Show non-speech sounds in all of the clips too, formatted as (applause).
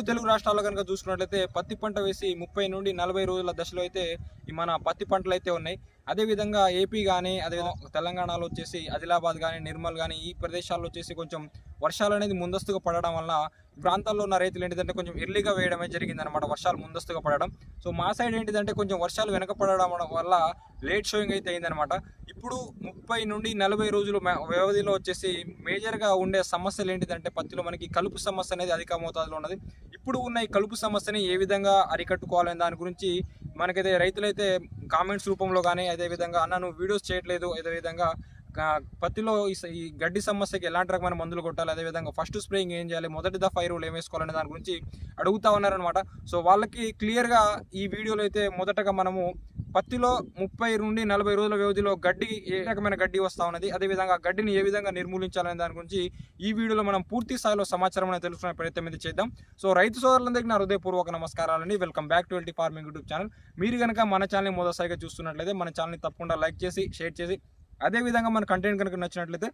రెండు తెలుగు రాష్ట్రాల్లో కనుక చూసుకున్నట్లయితే పత్తి పంట వేసి ముప్పై నుండి నలభై రోజుల దశలో అయితే మన పత్తి పంటలు అయితే ఉన్నాయి. అదేవిధంగా ఏపీ కానీ అదేవిధంగా తెలంగాణలో వచ్చేసి ఆదిలాబాద్ కానీ నిర్మల్ కానీ ఈ ప్రదేశాల్లో వచ్చేసి కొంచెం వర్షాలు అనేది ముందస్తుగా పడడం వల్ల ప్రాంతాల్లో ఉన్న రైతులు ఏంటిదంటే కొంచెం ఎర్లీగా వేయడమే జరిగింది అనమాట వర్షాలు ముందస్తుగా పడడం. సో మా సైడ్ ఏంటిదంటే కొంచెం వర్షాలు వెనక పడడం వల్ల లేట్ షోయింగ్ అయితే అయిందనమాట ఇప్పుడు ముప్పై నుండి నలభై రోజుల వ్యవధిలో వచ్చేసి మేజర్గా ఉండే సమస్యలు ఏంటిదంటే పత్తిలో మనకి కలుపు సమస్య అనేది అధిక మోతాదులో ఉన్నది. ఇప్పుడు ఉన్న ఈ కలుపు సమస్యని ఏ విధంగా అరికట్టుకోవాలనే దాని గురించి మనకైతే రైతులైతే కామెంట్స్ రూపంలో కానీ అదేవిధంగా అన్న నువ్వు వీడియోస్ చేయట్లేదు. అదేవిధంగా పత్తిలో ఈ స- ఈ గడ్డి సమస్యకి ఎలాంటి రకమైన మందులు కొట్టాలి? అదేవిధంగా ఫస్ట్ స్ప్రేయింగ్ ఏం చేయాలి? మొదటి దఫా ఎరువులు ఏం వేసుకోవాలనే దాని గురించి అడుగుతా ఉన్నారనమాట సో వాళ్ళకి క్లియర్గా ఈ వీడియోలో అయితే మొదటగా మనము పత్తిలో ముప్పై నుండి నలభై రోజుల వ్యవధిలో గడ్డి ఏ రకమైన గడ్డి వస్తూ ఉన్నది? అదేవిధంగా గడ్డిని ఏ విధంగా నిర్మూలించాలనే దాని గురించి ఈ వీడియోలో మనం పూర్తి స్థాయిలో సమాచారం అనేది తెలుసుకునే ప్రయత్నం అయితే చేద్దాం. సో రైతు సోదరులందరికీ నా హృదయపూర్వక నమస్కారాలండి. Welcome back to LT farming YouTube channel. మీరు కనుక మన ఛానల్ని మొదటిసారిగా చూస్తున్నట్లయితే మన ఛానల్ని తప్పకుండా లైక్ చేసి షేర్ చేసి అదేవిధంగా మన కంటెంట్ కనుక నచ్చినట్లయితే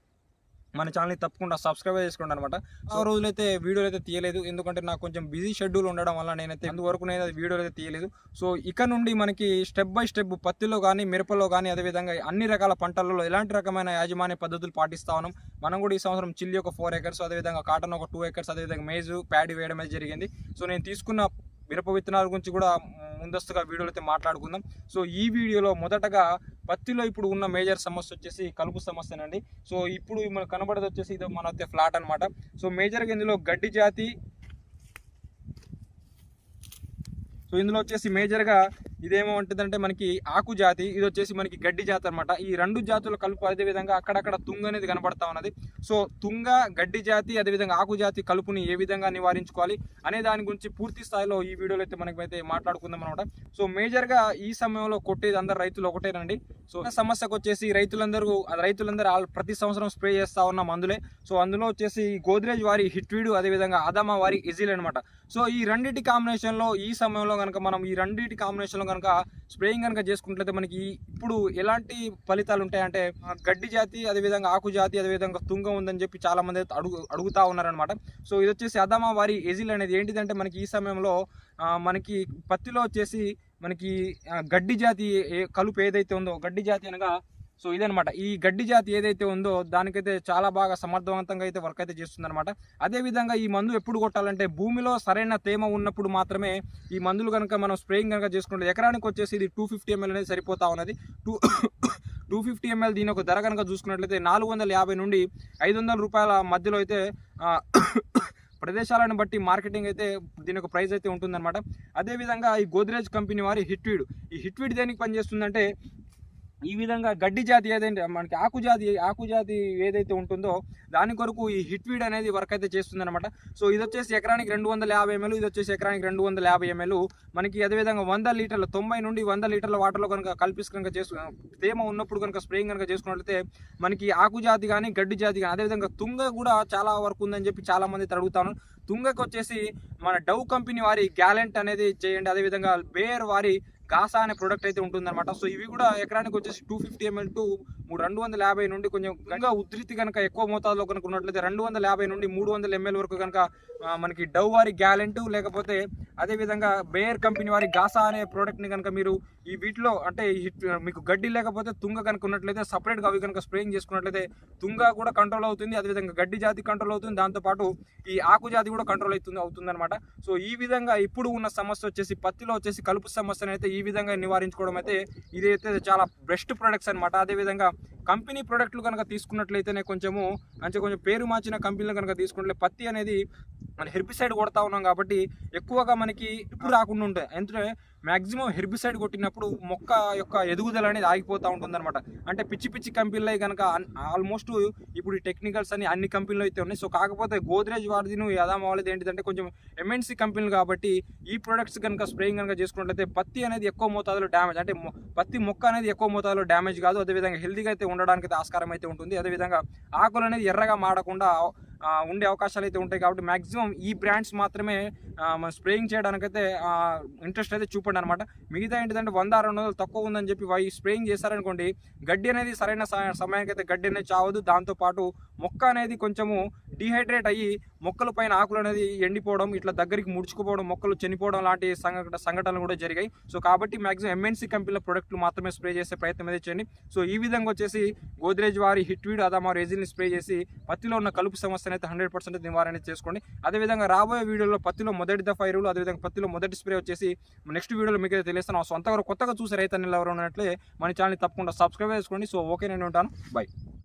మన ఛానల్ని తప్పకుండా సబ్స్క్రైబ్ చేసుకోండి అనమాట ఆ రోజులైతే వీడియోలు అయితే తీయలేదు. ఎందుకంటే నాకు కొంచెం బిజీ షెడ్యూల్ ఉండడం వల్ల నేనైతే అందువరకు నేను వీడియోలు అయితే తీయలేదు. సో ఇక నుండి మనకి స్టెప్ బై స్టెప్ పత్తిలో కానీ మిరపలో కానీ అదేవిధంగా అన్ని రకాల పంటలలో ఎలాంటి రకమైన యాజమాన్య పద్ధతులు పాటిస్తా ఉన్నాం. మనం కూడా ఈ సంవత్సరం చిల్లి ఒక ఫోర్ ఎకర్స్ అదేవిధంగా కాటన్ ఒక టూ ఎకర్స్ అదేవిధంగా మేజు ప్యాడీ వేయడం అయితే జరిగింది. సో నేను తీసుకున్న మిరప విత్తనాల గురించి కూడా ముందస్తుగా వీడియోలో అయితే మాట్లాడుకుందాం. సో ఈ వీడియోలో మొదటగా పత్తిలో ఇప్పుడు ఉన్న మేజర్ సమస్య వచ్చేసి కలుపు సమస్యనండి. సో ఇప్పుడు మనకు కనబడేది వచ్చేసి ఇది మన అయితే ఫ్లాట్ అనమాట సో మేజర్గా ఇందులో గడ్డి జాతి సో ఇందులో వచ్చేసి మేజర్గా ఇదేమో ఉంటుందంటే మనకి ఆకు జాతి ఇది వచ్చేసి మనకి గడ్డి జాతి అనమాట ఈ రెండు జాతుల కలుపు అదేవిధంగా అక్కడక్కడ తుంగ అనేది కనబడతా ఉన్నది. సో తుంగ గడ్డి జాతి అదేవిధంగా ఆకు జాతి కలుపుని ఏ విధంగా నివారించుకోవాలి అనే దాని గురించి పూర్తి స్థాయిలో ఈ వీడియోలో అయితే మనకి అయితే మాట్లాడుకుందాం అనమాట సో మేజర్గా ఈ సమయంలో కొట్టేది అందరు రైతులు ఒకటేనండి సో సమస్యకు వచ్చేసి రైతులందరూ రైతులందరూ ప్రతి సంవత్సరం స్ప్రే చేస్తూ ఉన్న మందులే. సో అందులో వచ్చేసి గోద్రేజ్ వారి హిట్వీడు అదేవిధంగా అదామా వారి ఇజిల్ అనమాట సో ఈ రెండింటి కాంబినేషన్లో ఈ సమయంలో కనుక మనం ఈ రెండింటి కాంబినేషన్లో కనుక స్ప్రేయింగ్ కనుక చేసుకున్నట్లయితే మనకి ఇప్పుడు ఎలాంటి ఫలితాలు ఉంటాయంటే గడ్డి జాతి అదేవిధంగా ఆకు జాతి అదేవిధంగా తుంగ ఉందని చెప్పి చాలామంది అయితే అడుగు అడుగుతా ఉన్నారనమాట సో ఇది వచ్చేసి అదామా వారి ఎజిల్ అనేది ఏంటిదంటే మనకి ఈ సమయంలో మనకి పత్తిలో వచ్చేసి మనకి గడ్డి జాతి ఏ- కలుపు ఏదైతే ఉందో గడ్డి జాతి అనగా సో ఇదనమాట ఈ గడ్డి జాతి ఏదైతే ఉందో దానికైతే చాలా బాగా సమర్థవంతంగా అయితే వర్క్ అయితే చేస్తుందన్నమాట. అదేవిధంగా ఈ మందు ఎప్పుడు కొట్టాలంటే భూమిలో సరైన తేమ ఉన్నప్పుడు మాత్రమే ఈ మందులు కనుక మనం స్ప్రేయింగ్ కనుక చేసుకుంటే ఎకరానికి వచ్చేసి ఇది టూ ఫిఫ్టీ ఎంఎల్ అనేది సరిపోతా ఉన్నది. టూ టూ ఫిఫ్టీ ఎంఎల్ దీని ఒక ధర కనుక చూసుకున్నట్లయితే నాలుగు వందల యాభై నుండి ఐదు వందల రూపాయల మధ్యలో అయితే (coughs) ప్రదేశాలను బట్టి మార్కెటింగ్ అయితే దీని యొక్క ప్రైస్ అయితే ఉంటుందన్నమాట. అదేవిధంగా ఈ గోద్రేజ్ కంపెనీ వారి హిట్వీడ్. ఈ హిట్వీడ్ దేనికి పనిచేస్తుందంటే ఈ విధంగా గడ్డి జాతి ఏదైతే మనకి ఆకు జాతి ఆకు జాతి ఏదైతే ఉంటుందో దాని కొరకు ఈ హిట్వీడ్ అనేది వర్క్ అయితే చేస్తుందన్నమాట. సో ఇది వచ్చేసి ఎకరానికి రెండు వందల యాభై ఎంఎల్ ఇది వచ్చేసి ఎకరానికి రెండు వందల యాభై ఎంఎల్. మనకి అదేవిధంగా వంద లీటర్ల తొంభై నుండి వంద లీటర్ల వాటర్లో కనుక కలిపి కనుక చేసు తేమ ఉన్నప్పుడు కనుక స్ప్రేయింగ్ కనుక చేసుకున్నట్లయితే మనకి ఆకు జాతి కానీ గడ్డి జాతి కానీ అదేవిధంగా తుంగ కూడా చాలా వరకు ఉందని చెప్పి చాలామంది అయితే అడుగుతాను తుంగకు వచ్చేసి మన డవ్ కంపెనీ వారి గ్యాలెంట్ అనేది చేయండి. అదేవిధంగా బేర్ వారి గాసా అనే ప్రోడక్ట్ అయితే ఉంటుందన్నమాట. సో ఇవి కూడా ఎకరానికి వచ్చేసి టూ ఫిఫ్టీ ఎంఎల్ టు మూడు రెండు వందల యాభై నుండి కొంచెం గంగా ఉధృతి కనుక ఎక్కువ మోతాదులో కనుక ఉన్నట్లయితే రెండు వందల యాభై నుండి మూడు వందల ఎంఎల్ వరకు కనుక మనకి డవ్ వారి గ్యాలెంట్ లేకపోతే అదేవిధంగా బేర్ కంపెనీ వారి గాసా అనే ప్రోడక్ట్ని కనుక మీరు ఈ వీటిలో అంటే మీకు గడ్డి లేకపోతే తుంగ కనుక ఉన్నట్లయితే సపరేట్గా అవి కనుక స్ప్రేయింగ్ చేసుకున్నట్లయితే తుంగ కూడా కంట్రోల్ అవుతుంది. అదేవిధంగా గడ్డి జాతి కంట్రోల్ అవుతుంది. దాంతోపాటు ఈ ఆకు జాతి కూడా కంట్రోల్ అవుతుంది అవుతుందన్నమాట. సో ఈ విధంగా ఇప్పుడు ఉన్న సమస్య వచ్చేసి పత్తిలో వచ్చేసి కలుపు సమస్యను అయితే ఈ విధంగా నివారించుకోవడం అయితే ఇదైతే చాలా బెస్ట్ ప్రొడక్ట్స్ అనమాట అదేవిధంగా కంపెనీ ప్రొడక్ట్లు కనుక తీసుకున్నట్లయితేనే కొంచెము అంటే కొంచెం పేరు మార్చిన కంపెనీలు కనుక తీసుకున్నట్లయితే పత్తి అనేది మన హెర్బిసైడ్ కొడతా ఉన్నాం కాబట్టి ఎక్కువగా మనకి ఇప్పుడు రాకుండా ఉంటాయి. ఎందుకంటే మ్యాక్సిమం హెర్బిసైడ్ కొట్టినప్పుడు మొక్క యొక్క ఎదుగుదల అనేది ఆగిపోతూ ఉంటుందన్నమాట. అంటే పిచ్చి పిచ్చి కంపెనీలో కనుక ఆల్మోస్ట్ ఇప్పుడు ఈ టెక్నికల్స్ అని అన్ని కంపెనీలు అయితే ఉన్నాయి. సో కాకపోతే గోద్రేజ్ వాడిదిను యదామ వాళ్ళది ఏంటిదంటే కొంచెం ఎంఎన్సీ కంపెనీలు కాబట్టి ఈ ప్రొడక్ట్స్ కనుక స్ప్రేయింగ్ కనుక చేసుకున్నట్లయితే పత్తి అనేది ఎక్కువ మోతాదులో డ్యామేజ్ అంటే పత్తి మొక్క అనేది ఎక్కువ మోతాదులో డ్యామేజ్ కాదు. అదేవిధంగా హెల్దీగా అయితే ఉండడానికి అయితే ఆస్కారం అయితే ఉంటుంది. అదేవిధంగా ఆకులు అనేది ఎర్రగా మాడకుండా ఉండే అవకాశాలు అయితే ఉంటాయి కాబట్టి మ్యాక్సిమం ఈ బ్రాండ్స్ మాత్రమే స్ప్రేయింగ్ చేయడానికైతే ఇంట్రెస్ట్ అయితే చూపండి అనమాట మిగతా ఏంటిదంటే వంద రెండు వందలు తక్కువ ఉందని చెప్పి వై స్ప్రేయింగ్ చేశారనుకోండి గడ్డి అనేది సరైన స- సమయానికి అయితే గడ్డి అనేది చావదు. దాంతోపాటు మొక్క అనేది కొంచెము డిహైడ్రేట్ అయ్యి మొక్కల పైన ఆకులు అనేది ఎండిపోవడం ఇట్లా దగ్గరికి ముడుచుకుపోవడం మొక్కలు చనిపోవడం లాంటి సంఘటన సంఘటనలు కూడా జరిగాయి. సో కాబట్టి మ్యాక్సిమం ఎంఎన్సీ కంపెనీల ప్రొడక్ట్లు మాత్రమే స్ప్రే చేసే ప్రయత్నం అయితే చేయండి. సో ఈ విధంగా వచ్చేసి గోద్రేజ్ వారి హిట్వీడ్ అదామా రెజిల్ని స్ప్రే చేసి పత్తిలో ఉన్న కలుపు సమస్య సమస్యను అయితే హండ్రెడ్ పర్సెంట్ నివారణ చేసుకోండి. అదేవిధంగా రాబోయే వీడియోలో పత్తిలో మొదటి దఫా ఎరువులు అదేవిధంగా పత్తిలో మొదటి స్ప్రే వచ్చేసి నెక్స్ట్ వీడియోలో మీకు అయితే తెలియస్తాను సొంతగా కొత్తగా చూసే రైతన్నలు ఎవరు ఉన్నట్లే మన ఛానల్ తప్పకుండా సబ్స్క్రైబ్ చేసుకోండి. సో ఓకే నేను ఉంటాను. బై